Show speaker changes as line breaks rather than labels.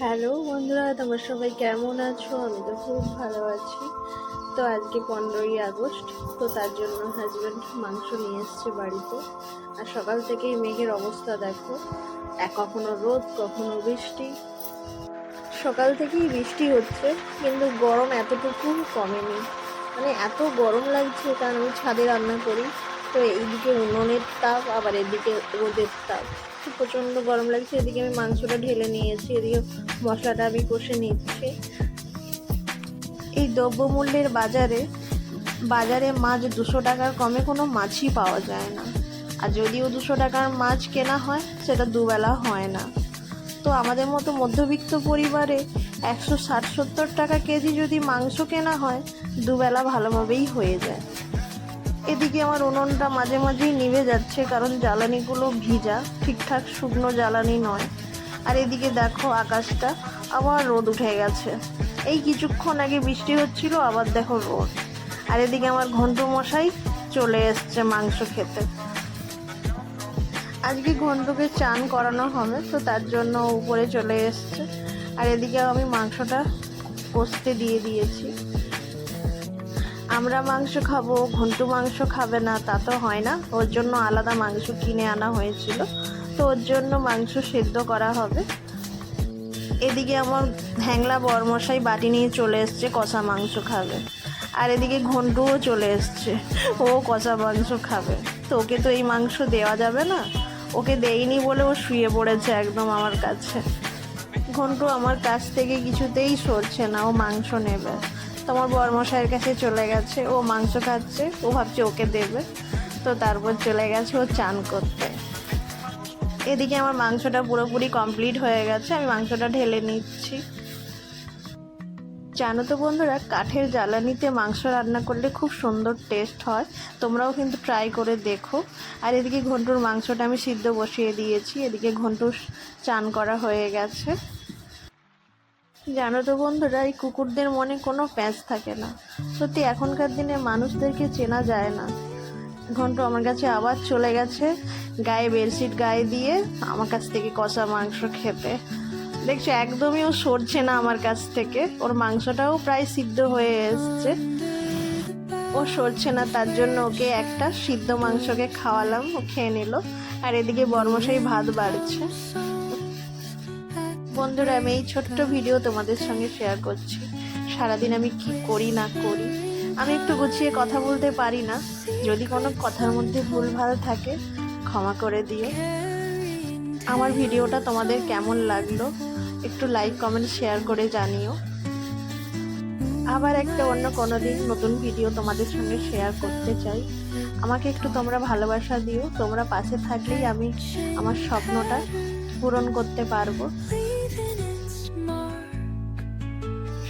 Hello বন্ধুরা, তোমরা সবাই কেমন আছো? আমি তো খুব ভালো আছি। তো আজকে পনেরোই আগস্ট, তো তার জন্য হাজব্যান্ড মাংস নিয়ে এসছে বাড়িতে। আর সকাল থেকেই মেঘের অবস্থা দেখো। কখনো রোদ, কখনো বৃষ্টি। সকাল থেকেই বৃষ্টি হচ্ছে, কিন্তু গরম এতটুকু কমেনি। মানে এত গরম লাগছে, কারণ আমি ছাদে রান্না করি। তো এইদিকে উনুনের তাপ, আবার এদিকে রোদের তাপ। প্রচণ্ড গরম লাগছে, এদিকে আমি মাংসটা ঢেলে নিয়েছি, এদিকে মশলাটা আমি কষে নিচ্ছি। এই দ্রব্যমূল্যের বাজারে বাজারে মাছ দুশো টাকার কমে কোনো মাছই পাওয়া যায় না। আর যদিও দুশো টাকার মাছ কেনা হয়, সেটা দুবেলা হয় না। তো আমাদের মতো মধ্যবিত্ত পরিবারে একশো ষাট সত্তর টাকা কেজি যদি মাংস কেনা হয়, দুবেলা ভালোভাবেই হয়ে যায়। এদিকে আমার উনুনটা মাঝে মাঝেই নিভে যাচ্ছে, কারণ জ্বালানিগুলো ভিজা, ঠিকঠাক শুকনো জ্বালানি নয়। আর এদিকে দেখো আকাশটা, আবার রোদ উঠে গেছে। এই কিছুক্ষণ আগে বৃষ্টি হচ্ছিল, আবার দেখো রোদ। আর এদিকে আমার ঘন্টু মশাই চলে এসছে মাংস খেতে। আজকে ঘন্টুকে চান করানো হবে, তো তার জন্য উপরে চলে এসছে। আর এদিকে আমি মাংসটা কষতে দিয়ে দিয়েছি। আমরা মাংস খাব, ঘন্টু মাংস খাবে না, তা তো হয় না। ওর জন্য আলাদা মাংস কিনে আনা হয়েছিল। তো ওর জন্য মাংস সেদ্ধ করা হবে। এদিকে আমার হ্যাংলা বরমশাই বাটি নিয়ে চলে এসছে, কষা মাংস খাবে। আর এদিকে ঘন্টুও চলে এসছে, ও কষা মাংস খাবে। তো ওকে তো এই মাংস দেওয়া যাবে না। ওকে দেয়নি বলে ও শুয়ে পড়েছে একদম আমার কাছে। ঘন্টু আমার কাছ থেকে কিছুতেই সরছে না, ও মাংস নেবে। তোমার বরমশাইয়ের কাছে চলে গেছে। ও মাংস খাচ্ছে, ও ভাবছে ওকে দেবে। তো তারপর চলে গেছে ও চান করতে। এদিকে আমার মাংসটা পুরোপুরি কমপ্লিট হয়ে গেছে, আমি মাংসটা ঢেলে নিচ্ছি। জানো তো বন্ধুরা, কাঠের জ্বালানিতে মাংস রান্না করলে খুব সুন্দর টেস্ট হয়। তোমরাও কিন্তু ট্রাই করে দেখো। আর এদিকে ঘন্টুর মাংসটা আমি সিদ্ধ বসিয়ে দিয়েছি, এদিকে ঘন্টুর চান করা হয়ে গেছে। জানো তো বন্ধুরা, এই কুকুরদের মনে কোনো প্যাঁচ থাকে না। সত্যি, এখনকার দিনে মানুষদেরকে চেনা যায় না। ঘন্ট আমার কাছে আবার চলে গেছে, গায়ে বেডশিট গায়ে দিয়ে আমার কাছ থেকে কষা মাংস খেতে। দেখছ, একদমই ও সরছে না আমার কাছ থেকে। ওর মাংসটাও প্রায় সিদ্ধ হয়ে এসছে। ও সরছে না, তার জন্য ওকে একটা সিদ্ধ মাংসকে খাওয়ালাম, ও খেয়ে নিল। আর এদিকে বর্মশাই ভাত বাড়ছে। বন্ধুরা, আমি এই ছোট্ট ভিডিও তোমাদের সঙ্গে শেয়ার করছি। সারাদিন আমি কি করি, না করি, আমি একটু গুছিয়ে কথা বলতে পারি না। যদি কোনো কথার মধ্যে ভুলভাল থাকে, ক্ষমা করে দিও। আমার ভিডিওটা তোমাদের কেমন লাগল, একটু লাইক কমেন্ট শেয়ার করে জানিও। আবার একটা অন্য কোনো দিন নতুন ভিডিও তোমাদের সঙ্গে শেয়ার করতে চাই। আমাকে একটু তোমরা ভালোবাসা দিও। তোমরা পাশে থাকলেই আমি আমার স্বপ্নটা পূরণ করতে পারব।